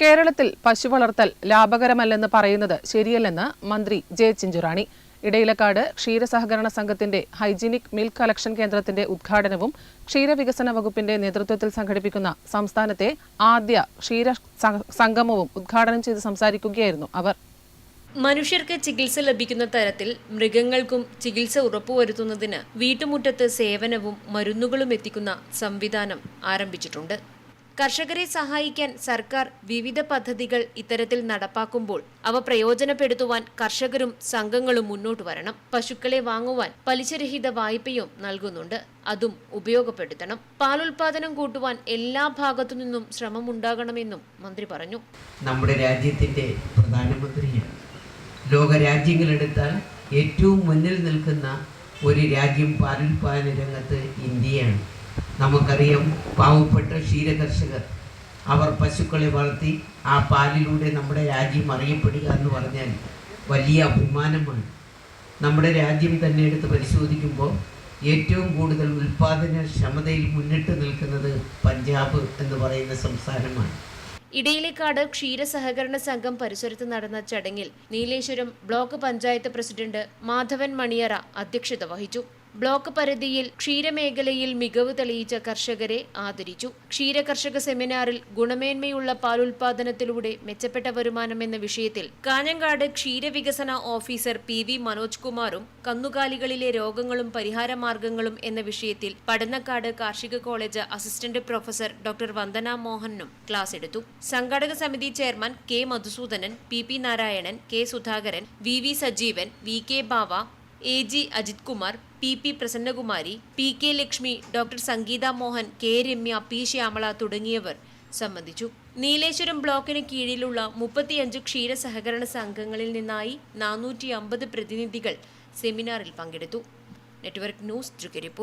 കേരളത്തിൽ പശു വളർത്തൽ ലാഭകരമല്ലെന്ന് പറയുന്നത് ശരിയല്ലെന്ന് മന്ത്രി ജെ ചിഞ്ചുറാണി. ഇടയിലക്കാട് ക്ഷീരസഹകരണ സംഘത്തിന്റെ ഹൈജീനിക് മിൽക്ക് കളക്ഷൻ കേന്ദ്രത്തിന്റെ ഉദ്ഘാടനവും ക്ഷീരവികസന വകുപ്പിന്റെ നേതൃത്വത്തിൽ സംഘടിപ്പിക്കുന്ന സംസ്ഥാനത്തെ ആദ്യ ക്ഷീര സംഗമവും ഉദ്ഘാടനം ചെയ്ത് സംസാരിക്കുകയായിരുന്നു അവർ. മനുഷ്യർക്ക് ചികിത്സ ലഭിക്കുന്ന തരത്തിൽ മൃഗങ്ങൾക്കും ചികിത്സ ഉറപ്പുവരുത്തുന്നതിന് വീട്ടുമുറ്റത്ത് സേവനവും മരുന്നുകളും എത്തിക്കുന്ന സംവിധാനം ആരംഭിച്ചിട്ടുണ്ട്. കർഷകരെ സഹായിക്കാൻ സർക്കാർ വിവിധ പദ്ധതികൾ ഇത്തരത്തിൽ നടപ്പാക്കുമ്പോൾ അവ പ്രയോജനപ്പെടുത്തുവാൻ കർഷകരും സംഘങ്ങളും മുന്നോട്ട് വരണം. പശുക്കളെ വാങ്ങുവാൻ പലിശരഹിത വായ്പയും നൽകുന്നുണ്ട്. അതും ഉപയോഗപ്പെടുത്തണം. പാലുൽപാദനം കൂട്ടുവാൻ എല്ലാ ഭാഗത്തു നിന്നും ശ്രമമുണ്ടാകണമെന്നും മന്ത്രി പറഞ്ഞു. നമ്മുടെ രാജ്യത്തിന്റെ പ്രധാനമന്ത്രിയാണ്. ലോക രാജ്യങ്ങളെടുത്താൽ ഏറ്റവും മുന്നിൽ നിൽക്കുന്ന ഒരു രാജ്യം പാലുൽപാദന രംഗത്ത് ഇന്ത്യയാണ്. നമുക്കറിയാം പാവപ്പെട്ട ക്ഷീരകർഷകർ. അവർ പശുക്കളെ വളർത്തി ആ പാലിലൂടെ നമ്മുടെ രാജ്യം അറിയപ്പെടുക എന്ന് പറഞ്ഞാൽ വലിയ അഭിമാനമാണ്. നമ്മുടെ രാജ്യം തന്നെ എടുത്ത് പരിശോധിക്കുമ്പോൾ ഏറ്റവും കൂടുതൽ ഉൽപാദന ക്ഷമതയിൽ മുന്നിട്ട് നിൽക്കുന്നത് പഞ്ചാബ് എന്ന് പറയുന്ന സംസ്ഥാനമാണ്. ഇടയിലേക്കാട് ക്ഷീര സഹകരണ സംഘം പരിസരത്ത് നടന്ന ചടങ്ങിൽ നീലേശ്വരം ബ്ലോക്ക് പഞ്ചായത്ത് പ്രസിഡന്റ് മാധവൻ മണിയറ അധ്യക്ഷത വഹിച്ചു. ബ്ലോക്ക് പരിധിയിൽ ക്ഷീരമേഖലയിൽ മികവ് തെളിയിച്ച കർഷകരെ ആദരിച്ചു. ക്ഷീര കർഷക സെമിനാറിൽ ഗുണമേന്മയുള്ള പാലുൽപാദനത്തിലൂടെ മെച്ചപ്പെട്ട വരുമാനം എന്ന വിഷയത്തിൽ കാഞ്ഞങ്ങാട് ക്ഷീരവികസന ഓഫീസർ പി വി മനോജ് കുമാറും കന്നുകാലികളിലെ രോഗങ്ങളും പരിഹാര പരിഹാരമാർഗങ്ങളും എന്ന വിഷയത്തിൽ പടന്നക്കാട് കാർഷിക college assistant professor doctor Vandana മോഹനും class എടുത്തു. സംഘാടക സമിതി chairman K Madhusudanan P P Narayanan K Sudhakaran V V Sajeevan V K Bava A G Ajith Kumar P P Prasannakumari P K Lakshmi doctor Sangeetha Mohan K Ramya P Shyamala തുടങ്ങിയവർ സംബന്ധിച്ചു. നീലേശ്വരം ബ്ലോക്കിന് കീഴിലുള്ള മുപ്പത്തിയഞ്ച് ക്ഷീര സഹകരണ സംഘങ്ങളിൽ നിന്നായി നാനൂറ്റി പ്രതിനിധികൾ സെമിനാറിൽ പങ്കെടുത്തു. Network news Trikaripur.